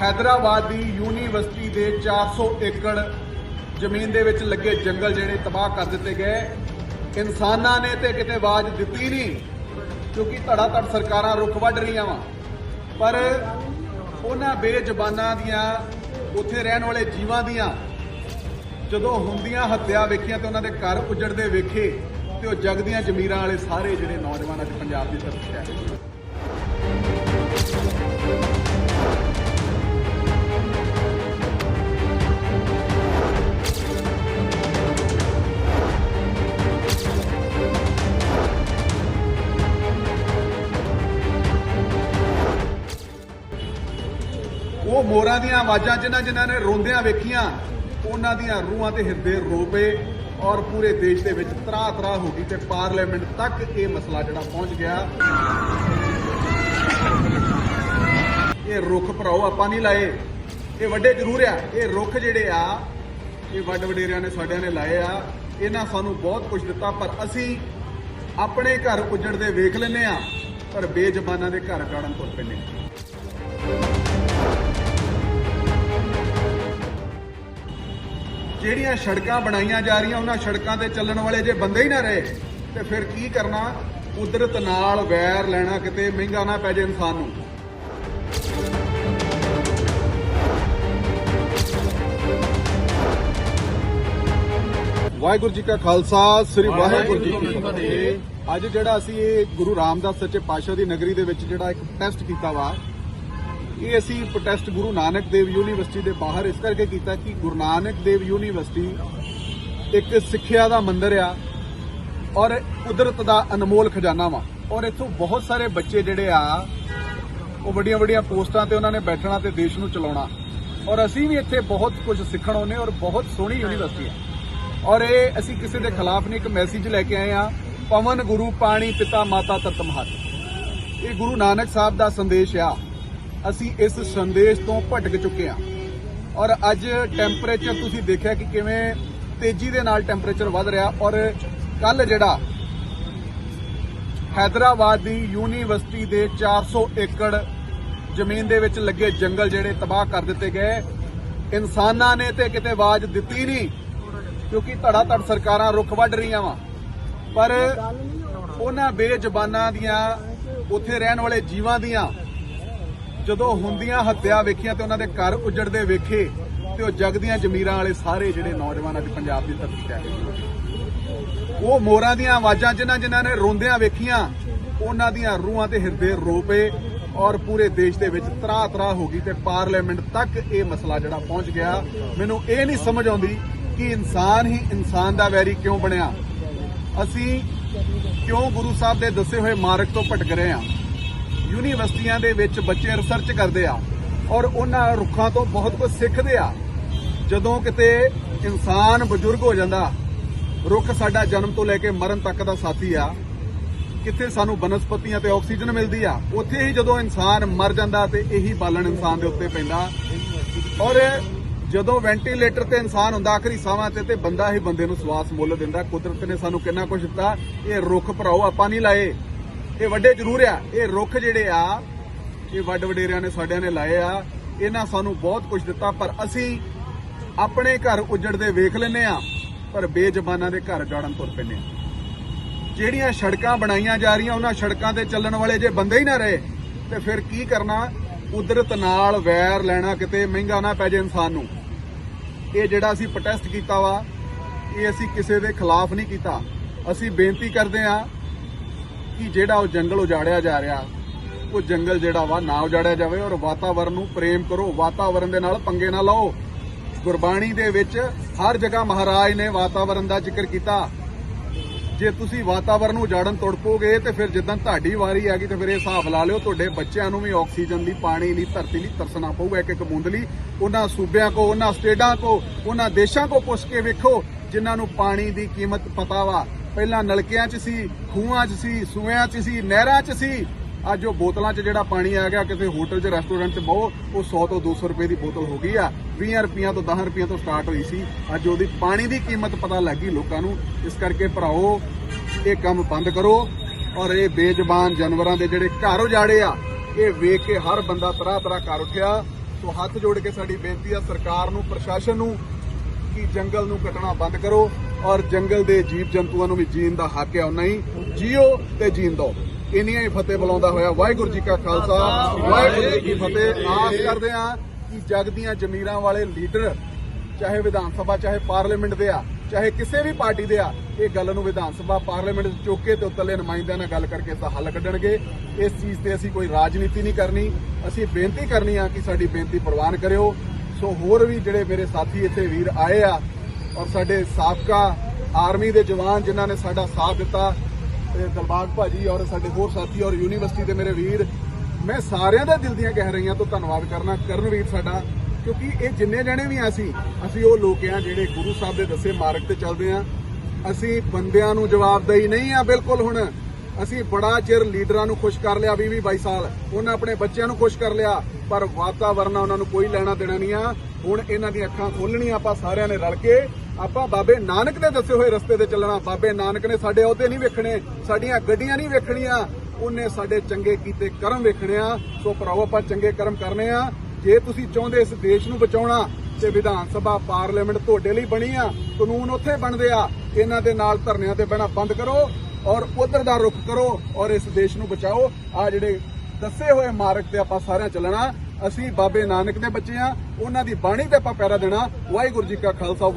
ਹੈਦਰਾਬਾਦ ਦੀ university ਦੇ 400 ਏਕੜ ਜ਼ਮੀਨ ਦੇ ਵਿੱਚ ਲੱਗੇ ਜੰਗਲ ਜਿਹੜੇ ਤਬਾਹ ਕਰ ਦਿੱਤੇ ਗਏ। ਇਨਸਾਨਾਂ ਨੇ ਤੇ ਕਿਤੇ ਆਵਾਜ਼ ਦਿੱਤੀ ਨਹੀਂ, ਕਿਉਂਕਿ ਧੜਾ ਧੜ ਸਰਕਾਰਾਂ ਰੁੱਖ ਵੱਢ ਰਹੀਆਂ ਵਾ। ਪਰ ਉਹਨਾਂ ਬੇਜ਼ਬਾਨਾਂ ਦੀਆਂ, ਉੱਥੇ ਰਹਿਣ ਵਾਲੇ ਜੀਵਾਂ ਦੀਆਂ ਜਦੋਂ ਹੁੰਦੀਆਂ ਹੱਤਿਆ ਵੇਖੀਆਂ ਤੇ ਉਹਨਾਂ ਦੇ ਘਰ ਉਜੜਦੇ ਵੇਖੇ ਤੇ ਉਹ ਜਗ ਦੀਆਂ ਜ਼ਮੀਰਾਂ ਵਾਲੇ ਸਾਰੇ ਜਿਹੜੇ ਨੌਜਵਾਨ ਅੱਜ ਪੰਜਾਬ ਦੀ ਤਰਫ ਸ਼ਹਿਰ ਉਹ ਹੋਰਾਂ ਦੀਆਂ ਆਵਾਜ਼ਾਂ ਜਿਨ੍ਹਾਂ ਜਿਨ੍ਹਾਂ ਨੇ ਰੋਂਦਿਆਂ ਵੇਖੀਆਂ, ਉਹਨਾਂ ਦੀਆਂ ਰੂਹਾਂ ਤੇ ਹਿਰਦੇ ਰੋ ਪਏ ਔਰ ਪੂਰੇ ਦੇਸ਼ ਦੇ ਵਿੱਚ ਤਰਾ ਤਰਾ ਹੋ ਗਈ ਤੇ ਪਾਰਲੀਮੈਂਟ ਤੱਕ ਇਹ ਮਸਲਾ ਜਿਹੜਾ ਪਹੁੰਚ ਗਿਆ। ਇਹ ਰੁੱਖ ਭਰਾਓ, ਆਪਾਂ ਨਹੀਂ ਲਾਏ। ਇਹ ਵੱਡੇ ਜ਼ਰੂਰ ਆ। ਇਹ ਰੁੱਖ ਜਿਹੜੇ ਆ, ਇਹ ਵੱਡ ਵਡੇਰਿਆਂ ਨੇ ਸਾਡਿਆਂ ਨੇ ਲਾਏ ਆ। ਇਹਨਾਂ ਸਾਨੂੰ ਬਹੁਤ ਕੁਝ ਦਿੱਤਾ, ਪਰ ਅਸੀਂ ਆਪਣੇ ਘਰ ਉਜੜਦੇ ਵੇਖ ਲੈਨੇ ਆ ਪਰ ਬੇਜ਼ਬਾਨਾਂ ਦੇ ਘਰ ਗਾੜਨ ਤੁਰ ਪੈਂਦੇ ਜਿਹੜੀਆਂ ਸੜਕਾਂ ਬਣਾਈਆਂ ਜਾ ਰਹੀਆਂ ਉਹਨਾਂ ਸੜਕਾਂ ਤੇ ਚੱਲਣ ਵਾਲੇ ਜੇ ਬੰਦੇ ਹੀ ਨਾ ਰਹੇ ਤੇ ਫਿਰ ਕੀ ਕਰਨਾ? ਕੁਦਰਤ ਨਾਲ ਵੈਰ ਲੈਣਾ ਕਿਤੇ ਮਹਿੰਗਾ ਨਾ ਪੈ ਜੇ ਇਨਸਾਨ ਨੂੰ। ਵਾਹਿਗੁਰੂ ਜੀ ਕਾ ਖਾਲਸਾ ਸ੍ਰੀ ਵਾਹਿਗੁਰੂ ਜੀ ਕੀ ਫਤਿਹ। ਅੱਜ ਜਿਹੜਾ ਅਸੀਂ ਇਹ ਗੁਰੂ ਰਾਮਦਾਸ ਸੱਚੇ ਪਾਤਸ਼ਾਹ ਦੀ ਨਗਰੀ ਦੇ ਵਿੱਚ ਜਿਹੜਾ ਇੱਕ ਟੈਸਟ ਕੀਤਾ ਵਾ ਇਹ ਅਸੀਂ ਪ੍ਰੋਟੈਸਟ ਗੁਰੂ ਨਾਨਕ ਦੇਵ ਯੂਨੀਵਰਸਿਟੀ ਦੇ ਬਾਹਰ ਇਸ ਕਰਕੇ ਕੀਤਾ ਕਿ ਗੁਰੂ ਨਾਨਕ ਦੇਵ ਯੂਨੀਵਰਸਿਟੀ ਇੱਕ ਸਿੱਖਿਆ ਦਾ ਮੰਦਿਰ ਆ ਔਰ ਕੁਦਰਤ ਦਾ ਅਨਮੋਲ ਖਜ਼ਾਨਾ ਵਾ। ਔਰ ਇੱਥੋਂ ਬਹੁਤ ਸਾਰੇ ਬੱਚੇ ਜਿਹੜੇ ਆ, ਉਹ ਵੱਡੀਆਂ ਵੱਡੀਆਂ ਪੋਸਟਾਂ ਤੇ ਉਹਨਾਂ ਨੇ ਬੈਠਣਾ ਤੇ ਦੇਸ਼ ਨੂੰ ਚਲਾਉਣਾ। ਔਰ ਅਸੀਂ ਵੀ ਇੱਥੇ ਬਹੁਤ ਕੁਝ ਸਿੱਖਣ ਆਉਂਦੇ ਔਰ ਬਹੁਤ ਸੋਹਣੀ ਯੂਨੀਵਰਸਿਟੀ ਹੈ ਔਰ ਇਹ ਅਸੀਂ ਕਿਸੇ ਦੇ ਖਿਲਾਫ ਨਹੀਂ, ਇੱਕ ਮੈਸੇਜ ਲੈ ਕੇ ਆਏ ਆ ਪਵਨ ਗੁਰੂ ਪਾਣੀ ਪਿਤਾ ਮਾਤਾ ਤਤ ਮਹਤ ਇਹ ਗੁਰੂ ਨਾਨਕ ਸਾਹਿਬ ਦਾ ਸੰਦੇਸ਼ ਆ। ਅਸੀਂ ਇਸ ਸੰਦੇਸ਼ ਤੋਂ ਭਟਕ ਚੁੱਕੇ ਹਾਂ। ਔਰ ਅੱਜ ਟੈਂਪਰੇਚਰ ਤੁਸੀਂ ਦੇਖਿਆ ਕਿ ਕਿਵੇਂ ਤੇਜ਼ੀ ਦੇ ਨਾਲ ਟੈਂਪਰੇਚਰ ਵੱਧ ਰਿਹਾ ਔਰ ਕੱਲ ਜਿਹੜਾ ਹੈਦਰਾਬਾਦ ਦੀ ਯੂਨੀਵਰਸਿਟੀ ਦੇ 400 ਏਕੜ ਜ਼ਮੀਨ ਦੇ ਵਿੱਚ ਲੱਗੇ ਜੰਗਲ ਜਿਹੜੇ ਤਬਾਹ ਕਰ ਦਿੱਤੇ ਗਏ। ਇਨਸਾਨਾਂ ਨੇ ਤੇ ਕਿਤੇ ਆਵਾਜ਼ ਦਿੱਤੀ ਨਹੀਂ, ਕਿਉਂਕਿ ਧੜਾ ਧੜ ਸਰਕਾਰਾਂ ਰੁੱਖ ਵੱਢ ਰਹੀਆਂ ਵਾ। ਪਰ ਉਹਨਾਂ ਬੇਜ਼ਬਾਨਾਂ ਦੀਆਂ ਉੱਥੇ ਰਹਿਣ ਵਾਲੇ ਜੀਵਾਂ ਦੀਆਂ ਜਦੋਂ ਹੁੰਦੀਆਂ ਹੱਤਿਆ ਵੇਖੀਆਂ ਤੇ ਉਹਨਾਂ ਦੇ ਘਰ ਉਜੜਦੇ ਵੇਖੇ ਤੇ ਉਹ ਜਗ ਦੀਆਂ ਜ਼ਮੀਰਾਂ ਵਾਲੇ ਸਾਰੇ ਜਿਹੜੇ ਨੌਜਵਾਨ ਅੱਜ ਪੰਜਾਬ ਦੀ ਧਰਤੀ ਤੇ ਆਏ ਉਹ ਮੋਰਾਂ ਦੀਆਂ ਆਵਾਜ਼ਾਂ ਜਿਨ੍ਹਾਂ ਜਿਨ੍ਹਾਂ ਨੇ ਰੋਂਦਿਆਂ ਵੇਖੀਆਂ, ਉਹਨਾਂ ਦੀਆਂ ਰੂਹਾਂ ਤੇ ਹਿਰਦੇ ਰੋਪੇ ਔਰ ਪੂਰੇ ਦੇਸ਼ ਦੇ ਵਿੱਚ ਤਰਾ ਤਰਾ ਹੋ ਗਈ ਤੇ ਪਾਰਲੀਮੈਂਟ ਤੱਕ ਇਹ ਮਸਲਾ ਜਿਹੜਾ ਪਹੁੰਚ ਗਿਆ। ਮੈਨੂੰ ਇਹ ਨਹੀਂ ਸਮਝ ਆਉਂਦੀ ਕਿ ਇਨਸਾਨ ਹੀ ਇਨਸਾਨ ਦਾ ਵੈਰੀ ਕਿਉਂ ਬਣਿਆ। ਅਸੀਂ ਕਿਉਂ ਗੁਰੂ ਸਾਹਿਬ ਦੇ ਦੱਸੇ ਹੋਏ ਮਾਰਗ ਤੋਂ ਭਟਕ ਰਹੇ ਹਾਂ? ਯੂਨੀਵਰਸਿਟੀਆਂ ਦੇ ਵਿੱਚ ਬੱਚੇ ਰਿਸਰਚ ਕਰਦੇ ਆ ਔਰ ਉਹਨਾਂ ਰੁੱਖਾਂ ਤੋਂ ਬਹੁਤ ਕੁਝ ਸਿੱਖਦੇ ਆ। ਜਦੋਂ ਕਿਤੇ ਇਨਸਾਨ ਬਜ਼ੁਰਗ ਹੋ ਜਾਂਦਾ, ਰੁੱਖ ਸਾਡਾ ਜਨਮ ਤੋਂ ਲੈ ਕੇ ਮਰਨ ਤੱਕ ਦਾ ਸਾਥੀ ਆ। ਕਿੱਥੇ ਸਾਨੂੰ ਬਨਸਪਤੀਆਂ ਤੇ ਆਕਸੀਜਨ ਮਿਲਦੀ ਆ, ਉੱਥੇ ਹੀ ਜਦੋਂ ਇਨਸਾਨ ਮਰ ਜਾਂਦਾ ਤੇ ਇਹੀ ਬਾਲਣ ਇਨਸਾਨ ਦੇ ਉੱਤੇ ਪੈਂਦਾ। ਔਰ ਜਦੋਂ ਵੈਂਟੀਲੇਟਰ ਤੇ ਇਨਸਾਨ ਹੁੰਦਾ ਆਖਰੀ ਸਾਹਾਂ ਤੇ ਤੇ ਬੰਦਾ ਹੀ ਬੰਦੇ ਨੂੰ ਸਵਾਸ ਮੁੱਲ ਦਿੰਦਾ। ਕੁਦਰਤ ਨੇ ਸਾਨੂੰ ਕਿੰਨਾ ਕੁਝ ਦਿੱਤਾ, ਇਹ ਰੁੱਖ ਭਰਾਓ, ਆਪਾਂ ਨਹੀਂ ਲਾਏ। ਇਹ ਵੱਡੇ ਜ਼ਰੂਰ ਆ। ਇਹ ਰੁੱਖ ਜਿਹੜੇ ਆ, ਇਹ ਵੱਡ ਵਡੇਰਿਆਂ ਨੇ, ਸਾਡਿਆਂ ਨੇ ਲਾਏ ਆ। ਇਹਨਾਂ ਸਾਨੂੰ ਬਹੁਤ ਕੁਝ ਦਿੱਤਾ, ਪਰ ਅਸੀਂ ਆਪਣੇ ਘਰ ਉਜੜਦੇ ਵੇਖ ਲੈਨੇ ਆ, ਪਰ ਬੇਜ਼ਬਾਨਾਂ ਦੇ ਘਰ ਗਾੜਨ ਤੁਰ ਪੈਂਦੇ ਆ। ਜਿਹੜੀਆਂ ਸੜਕਾਂ ਬਣਾਈਆਂ ਜਾ ਰਹੀਆਂ, ਉਹਨਾਂ ਸੜਕਾਂ ਤੇ ਚੱਲਣ ਵਾਲੇ ਜੇ ਬੰਦੇ ਹੀ ਨਾ ਰਹੇ, ਤੇ ਫਿਰ ਕੀ ਕਰਨਾ? ਕੁਦਰਤ ਨਾਲ ਵੈਰ ਲੈਣਾ ਕਿਤੇ, ਮਹਿੰਗਾ ਨਾ ਪੈ ਜੇ ਇਨਸਾਨ ਨੂੰ। ਇਹ ਜਿਹੜਾ ਅਸੀਂ ਪ੍ਰੋਟੈਸਟ ਕੀਤਾ ਵਾ, ਇਹ ਅਸੀਂ ਕਿਸੇ ਦੇ ਖਿਲਾਫ ਨਹੀਂ ਕੀਤਾ। ਅਸੀਂ ਬੇਨਤੀ ਕਰਦੇ ਆ ਕਿ ਜਿਹੜਾ ਉਹ ਜੰਗਲ ਉਜਾੜਿਆ ਜਾ ਰਿਹਾ, ਉਹ ਜੰਗਲ ਜਿਹੜਾ ਵਾ ਨਾ ਉਜਾੜਿਆ ਜਾਵੇ ਔਰ ਵਾਤਾਵਰਨ ਨੂੰ ਪ੍ਰੇਮ ਕਰੋ, ਵਾਤਾਵਰਨ ਦੇ ਨਾਲ ਪੰਗੇ ਨਾ ਲਓ। ਗੁਰਬਾਣੀ ਦੇ ਵਿੱਚ ਹਰ ਜਗ੍ਹਾ ਮਹਾਰਾਜ ਨੇ ਵਾਤਾਵਰਨ ਦਾ ਜ਼ਿਕਰ ਕੀਤਾ। ਜੇ ਤੁਸੀਂ ਵਾਤਾਵਰਨ ਨੂੰ ਉਜਾੜਨ ਤੁੜ ਪੋਗੇ ਤੇ ਫਿਰ ਜਿੱਦਾਂ ਤੁਹਾਡੀ ਵਾਰੀ ਆ ਗਈ ਤੇ ਫਿਰ ਇਹ ਹਿਸਾਬ ਲਾ ਲਿਓ, ਤੁਹਾਡੇ ਬੱਚਿਆਂ ਨੂੰ ਵੀ ਆਕਸੀਜਨ ਦੀ, ਪਾਣੀ ਦੀ, ਧਰਤੀ ਲਈ ਤਰਸਣਾ ਪਊਗਾ ਇੱਕ ਇੱਕ ਬੂੰਦ ਲਈ ਉਹਨਾਂ ਸੂਬਿਆਂ ਕੋ, ਉਹਨਾਂ ਸਟੇਟਾਂ ਕੋ, ਉਹਨਾਂ ਦੇਸ਼ਾਂ ਕੋ ਪੁੱਛ ਕੇ ਵੇਖੋ, ਜਿਨ੍ਹਾਂ ਨੂੰ ਪਾਣੀ ਦੀ ਕੀਮਤ ਪਤਾ ਵਾ। ਪਹਿਲਾਂ ਨਲਕਿਆਂ 'ਚ ਸੀ, ਖੂਹਾਂ 'ਚ ਸੀ ਸੂਇਆਂ 'ਚ ਸੀ, ਨਹਿਰਾਂ 'ਚ ਸੀ। ਅੱਜ ਉਹ ਬੋਤਲਾਂ 'ਚ ਜਿਹੜਾ ਪਾਣੀ ਆ ਗਿਆ ਕਿਸੇ ਹੋਟਲ 'ਚ ਰੈਸਟੋਰੈਂਟ 'ਚ ਬਹੁ ਉਹ 100 ਤੋਂ 200 ਰੁਪਏ ਦੀ ਬੋਤਲ ਹੋ ਗਈ ਆ। 20 ਰੁਪਈਆਂ ਤੋਂ 10 ਰੁਪਈਆਂ ਤੋਂ ਸਟਾਰਟ ਹੋਈ ਸੀ। ਅੱਜ ਉਹਦੀ ਪਾਣੀ ਦੀ ਕੀਮਤ ਪਤਾ ਲੱਗ ਗਈ ਲੋਕਾਂ ਨੂੰ। ਇਸ ਕਰਕੇ ਭਰਾਓ, ਇਹ ਕੰਮ ਬੰਦ ਕਰੋ। ਔਰ ਇਹ ਬੇਜ਼ਬਾਨ ਜਾਨਵਰਾਂ ਦੇ ਜਿਹੜੇ ਘਰ ਉਜਾੜੇ ਆ, ਇਹ ਵੇਖ ਕੇ ਹਰ ਬੰਦਾ ਤਰ੍ਹਾਂ ਤਰ੍ਹਾਂ ਕਰ ਉੱਠਿਆ। ਸੋ ਹੱਥ ਜੋੜ ਕੇ ਸਾਡੀ ਬੇਨਤੀ ਆ, ਸਰਕਾਰ ਨੂੰ, ਪ੍ਰਸ਼ਾਸਨ ਨੂੰ, ਕਿ ਜੰਗਲ ਨੂੰ ਕੱਟਣਾ ਬੰਦ ਕਰੋ। ਔਰ ਜੰਗਲ ਦੇ ਜੀਵ ਜੰਤੂਆਂ ਨੂੰ ਵੀ ਜੀਣ ਦਾ ਹੱਕ ਹੈ ਉਹਨਾਂ ਹੀ। ਜੀਓ ਤੇ ਜੀਣ ਦਿਓ ਇੰਨੀਆਂ ਹੀ ਫਤਿਹ ਬੁਲਾਉਂਦਾ ਹੋਇਆ ਵਾਹਿਗੁਰੂ ਜੀ ਕਾ ਖਾਲਸਾ। ਵਾਹਿਗੁਰੂ ਜੀ ਕੀ ਫਤਿਹ। ਆਸ ਕਰਦੇ ਆ ਕਿ ਜਗ ਦੀਆਂ ਜ਼ਮੀਰਾਂ ਵਾਲੇ ਲੀਡਰ, ਚਾਹੇ ਵਿਧਾਨ ਸਭਾ, ਚਾਹੇ ਪਾਰਲੀਮੈਂਟ ਦੇ ਆ, ਚਾਹੇ ਕਿਸੇ ਵੀ ਪਾਰਟੀ ਦੇ ਆ, ਇਹ ਗੱਲ ਨੂੰ ਵਿਧਾਨ ਸਭਾ, ਪਾਰਲੀਮੈਂਟ 'ਚ ਚੁੱਕ ਤੇ ਉੱਤਲੇ ਨੁਮਾਇੰਦਿਆਂ ਨਾਲ ਗੱਲ ਕਰਕੇ ਇਸ ਦਾ ਹੱਲ ਕੱਢਣਗੇ। ਇਸ ਚੀਜ਼ ਤੇ ਅਸੀਂ ਕੋਈ ਰਾਜਨੀਤੀ ਨਹੀਂ ਕਰਨੀ। ਅਸੀਂ ਬੇਨਤੀ ਕਰਨੀ ਆ ਕਿ ਸਾਡੀ ਬੇਨਤੀ ਪ੍ਰਵਾਨ ਕਰਿਓ। ਸੋ ਹੋਰ ਵੀ ਜਿਹੜੇ ਮੇਰੇ ਸਾਥੀ ਇੱਥੇ ਵੀਰ ਆਏ ਆ ਔਰ ਸਾਡੇ ਸਾਬਕਾ ਆਰਮੀ ਦੇ ਜਵਾਨ ਜਿਨ੍ਹਾਂ ਨੇ ਸਾਡਾ ਸਾਥ ਦਿੱਤਾ ਤੇ ਦਲਬਾਗ ਭਾਜੀ ਔਰ ਸਾਡੇ ਹੋਰ ਸਾਥੀ ਔਰ ਯੂਨੀਵਰਸਿਟੀ ਦੇ ਮੇਰੇ ਵੀਰ, ਮੈਂ ਸਾਰਿਆਂ ਦਾ ਦਿਲ ਦੀਆਂ ਕਹਿ ਰਹੀਆਂ ਤੋਂ ਧੰਨਵਾਦ ਕਰਨਾ, ਕਰਨਵੀਰ ਸਾਡਾ, ਕਿਉਂਕਿ ਇਹ ਜਿੰਨੇ ਜਣੇ ਵੀ ਆ ਅਸੀਂ ਅਸੀਂ ਉਹ ਲੋਕ ਆ ਜਿਹੜੇ ਗੁਰੂ ਸਾਹਿਬ ਦੇ ਦੱਸੇ ਮਾਰਗ ਤੇ ਚੱਲਦੇ ਆ। ਅਸੀਂ ਬੰਦਿਆਂ ਨੂੰ ਜਵਾਬਦੇਹੀ ਨਹੀਂ ਆ ਬਿਲਕੁਲ ਹੁਣ। ਅਸੀਂ ਬੜਾ ਚਿਰ ਲੀਡਰਾਂ ਨੂੰ ਖੁਸ਼ ਕਰ ਲਿਆ 20 22 ਸਾਲ। ਉਹਨਾਂ ਆਪਣੇ ਬੱਚਿਆਂ ਨੂੰ ਖੁਸ਼ ਕਰ ਲਿਆ, ਪਰ ਵਾਤਾਵਰਨ ਉਹਨਾਂ ਨੂੰ ਕੋਈ ਲੈਣਾ ਦੇਣਾ ਨਹੀਂ ਆ। ਹੁਣ ਇਹਨਾਂ ਦੀਆਂ ਅੱਖਾਂ ਖੋਲਣੀਆਂ ਆਪਾਂ ਸਾਰਿਆਂ ਨੇ ਰਲ ਕੇ। ਆਪਾਂ ਬਾਬੇ ਨਾਨਕ ਦੇ ਦੱਸੇ ਹੋਏ ਰਸਤੇ ਤੇ ਚੱਲਣਾ। ਬਾਬੇ ਨਾਨਕ ਨੇ ਸਾਡੇ ਅਹੁਦੇ ਨਹੀਂ ਵੇਖਣੇ, ਸਾਡੀਆਂ ਗੱਡੀਆਂ ਨਹੀਂ ਵੇਖਣੀਆਂ। ਉਹਨੇ ਸਾਡੇ ਚੰਗੇ ਕੀਤੇ ਕਰਮ ਵੇਖਣੇ ਆ। ਸੋ ਭਰਾਓ ਆਪਾਂ ਚੰਗੇ ਕਰਮ ਕਰਨੇ ਆ। ਜੇ ਤੁਸੀਂ ਚਾਹੁੰਦੇ ਇਸ ਦੇਸ਼ ਨੂੰ ਬਚਾਉਣਾ, ਤੇ ਵਿਧਾਨ ਸਭਾ, ਪਾਰਲੀਮੈਂਟ ਤੁਹਾਡੇ ਲਈ ਬਣੀ ਆ। ਕਾਨੂੰਨ ਉੱਥੇ ਬਣਦੇ ਆ। ਇਹਨਾਂ ਦੇ ਨਾਲ ਧਰਨਿਆਂ ਤੇ ਬਹਿਣਾ ਬੰਦ ਕਰੋ ਔਰ ਉਧਰ ਦਾ ਰੁਖ ਕਰੋ ਔਰ ਇਸ ਦੇਸ਼ ਨੂੰ ਬਚਾਓ। ਆ ਜਿਹੜੇ ਦੱਸੇ ਹੋਏ ਮਾਰਗ ਤੇ ਆਪਾਂ ਸਾਰਿਆਂ ਚੱਲਣਾ। ਅਸੀਂ ਬਾਬੇ ਨਾਨਕ ਦੇ ਬੱਚੇ ਆ। ਉਹਨਾਂ ਦੀ ਬਾਣੀ ਤੇ ਆਪਾਂ ਪੈਰਾ ਦੇਣਾ। ਵਾਹਿਗੁਰੂ ਜੀ ਕਾ ਖਾਲਸਾ